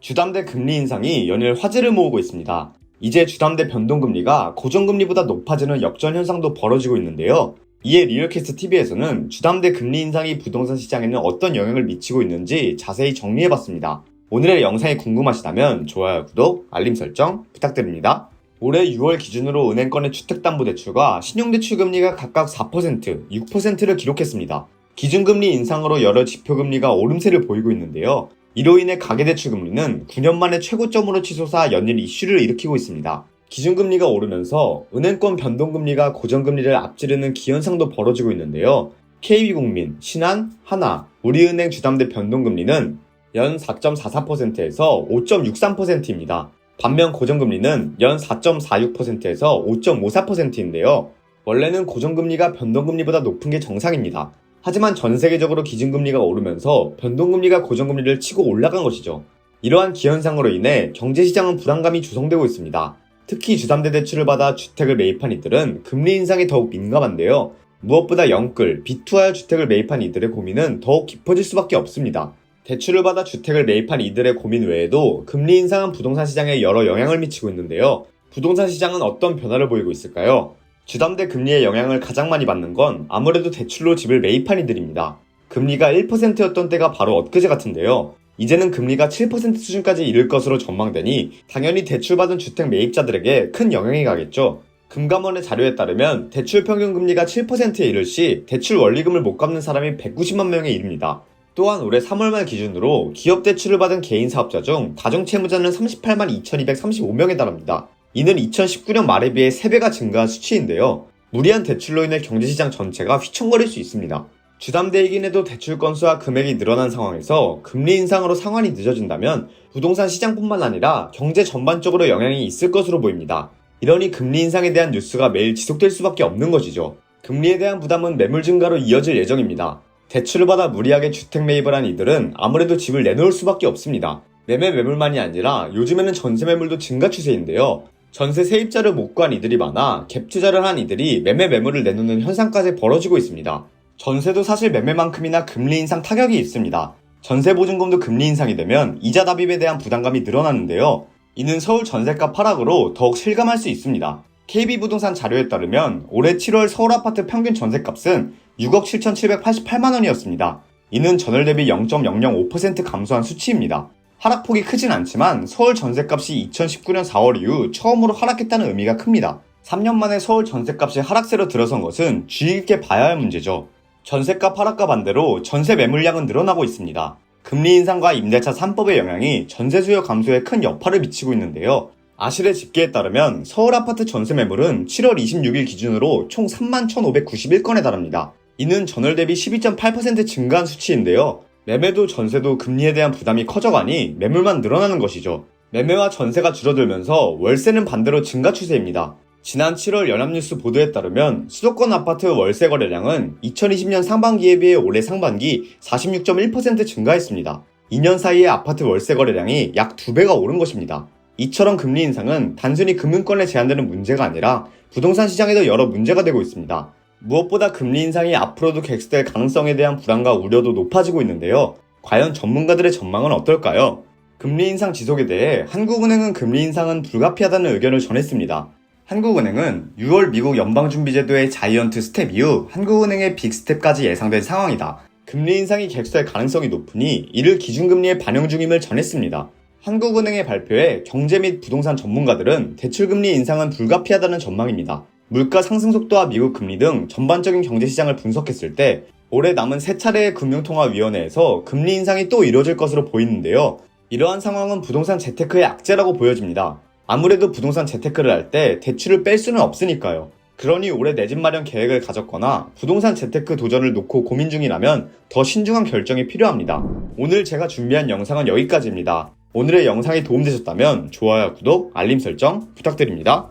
주담대 금리 인상이 연일 화제를 모으고 있습니다. 이제 주담대 변동금리가 고정금리보다 높아지는 역전 현상도 벌어지고 있는데요. 이에 리얼캐스트 TV에서는 주담대 금리 인상이 부동산 시장에는 어떤 영향을 미치고 있는지 자세히 정리해봤습니다. 오늘의 영상이 궁금하시다면 좋아요, 구독, 알림 설정 부탁드립니다. 올해 6월 기준으로 은행권의 주택담보대출과 신용대출 금리가 각각 4%, 6%를 기록했습니다. 기준금리 인상으로 여러 지표금리가 오름세를 보이고 있는데요. 이로 인해 가계대출 금리는 9년 만에 최고점으로 치솟아 연일 이슈를 일으키고 있습니다. 기준금리가 오르면서 은행권 변동금리가 고정금리를 앞지르는 기현상도 벌어지고 있는데요. KB국민, 신한, 하나, 우리은행 주담대 변동금리는 연 4.44%에서 5.63%입니다. 반면 고정금리는 연 4.46%에서 5.54%인데요. 원래는 고정금리가 변동금리보다 높은 게 정상입니다. 하지만 전 세계적으로 기준금리가 오르면서 변동금리가 고정금리를 치고 올라간 것이죠. 이러한 기현상으로 인해 경제시장은 불안감이 조성되고 있습니다. 특히 주담대 대출을 받아 주택을 매입한 이들은 금리 인상에 더욱 민감한데요. 무엇보다 영끌, 비투하여 주택을 매입한 이들의 고민은 더욱 깊어질 수밖에 없습니다. 대출을 받아 주택을 매입한 이들의 고민 외에도 금리 인상은 부동산 시장에 여러 영향을 미치고 있는데요. 부동산 시장은 어떤 변화를 보이고 있을까요? 주담대 금리의 영향을 가장 많이 받는 건 아무래도 대출로 집을 매입한 이들입니다. 금리가 1%였던 때가 바로 엊그제 같은데요. 이제는 금리가 7% 수준까지 이를 것으로 전망되니 당연히 대출받은 주택 매입자들에게 큰 영향이 가겠죠. 금감원의 자료에 따르면 대출 평균 금리가 7%에 이를 시 대출 원리금을 못 갚는 사람이 190만 명에 이릅니다. 또한 올해 3월 말 기준으로 기업 대출을 받은 개인 사업자 중 가정 채무자는 38만 2,235명에 달합니다. 이는 2019년 말에 비해 3배가 증가한 수치인데요. 무리한 대출로 인해 경제시장 전체가 휘청거릴 수 있습니다. 주담대이긴 해도 대출 건수와 금액이 늘어난 상황에서 금리 인상으로 상환이 늦어진다면 부동산 시장뿐만 아니라 경제 전반적으로 영향이 있을 것으로 보입니다. 이러니 금리 인상에 대한 뉴스가 매일 지속될 수밖에 없는 것이죠. 금리에 대한 부담은 매물 증가로 이어질 예정입니다. 대출을 받아 무리하게 주택 매입을 한 이들은 아무래도 집을 내놓을 수밖에 없습니다. 매매 매물만이 아니라 요즘에는 전세 매물도 증가 추세인데요. 전세 세입자를 못 구한 이들이 많아 갭 투자를 한 이들이 매매 매물을 내놓는 현상까지 벌어지고 있습니다. 전세도 사실 매매만큼이나 금리 인상 타격이 있습니다. 전세 보증금도 금리 인상이 되면 이자 답입에 대한 부담감이 늘어나는데요. 이는 서울 전세값 하락으로 더욱 실감할 수 있습니다. KB부동산 자료에 따르면 올해 7월 서울 아파트 평균 전세값은 6억 7,788만 원이었습니다. 이는 전월 대비 0.005% 감소한 수치입니다. 하락폭이 크진 않지만 서울 전세값이 2019년 4월 이후 처음으로 하락했다는 의미가 큽니다. 3년 만에 서울 전세값이 하락세로 들어선 것은 주의 깊게 봐야 할 문제죠. 전세값 하락과 반대로 전세 매물량은 늘어나고 있습니다. 금리 인상과 임대차 3법의 영향이 전세 수요 감소에 큰 여파를 미치고 있는데요. 아실의 집계에 따르면 서울 아파트 전세 매물은 7월 26일 기준으로 총 3만 1,591건에 달합니다. 이는 전월 대비 12.8% 증가한 수치인데요. 매매도 전세도 금리에 대한 부담이 커져가니 매물만 늘어나는 것이죠. 매매와 전세가 줄어들면서 월세는 반대로 증가 추세입니다. 지난 7월 연합뉴스 보도에 따르면 수도권 아파트 월세 거래량은 2020년 상반기에 비해 올해 상반기 46.1% 증가했습니다. 2년 사이에 아파트 월세 거래량이 약 2배가 오른 것입니다. 이처럼 금리 인상은 단순히 금융권에 제한되는 문제가 아니라 부동산 시장에도 여러 문제가 되고 있습니다. 무엇보다 금리 인상이 앞으로도 객수될 가능성에 대한 불안과 우려도 높아지고 있는데요. 과연 전문가들의 전망은 어떨까요? 금리 인상 지속에 대해 한국은행은 금리 인상은 불가피하다는 의견을 전했습니다. 한국은행은 6월 미국 연방준비제도의 자이언트 스텝 이후 한국은행의 빅스텝까지 예상된 상황이다. 금리 인상이 객수될 가능성이 높으니 이를 기준금리에 반영 중임을 전했습니다. 한국은행의 발표에 경제 및 부동산 전문가들은 대출금리 인상은 불가피하다는 전망입니다. 물가 상승 속도와 미국 금리 등 전반적인 경제 시장을 분석했을 때 올해 남은 세 차례의 금융통화위원회에서 금리 인상이 또 이뤄질 것으로 보이는데요. 이러한 상황은 부동산 재테크의 악재라고 보여집니다. 아무래도 부동산 재테크를 할 때 대출을 뺄 수는 없으니까요. 그러니 올해 내 집 마련 계획을 가졌거나 부동산 재테크 도전을 놓고 고민 중이라면 더 신중한 결정이 필요합니다. 오늘 제가 준비한 영상은 여기까지입니다. 오늘의 영상이 도움되셨다면 좋아요, 구독, 알림 설정 부탁드립니다.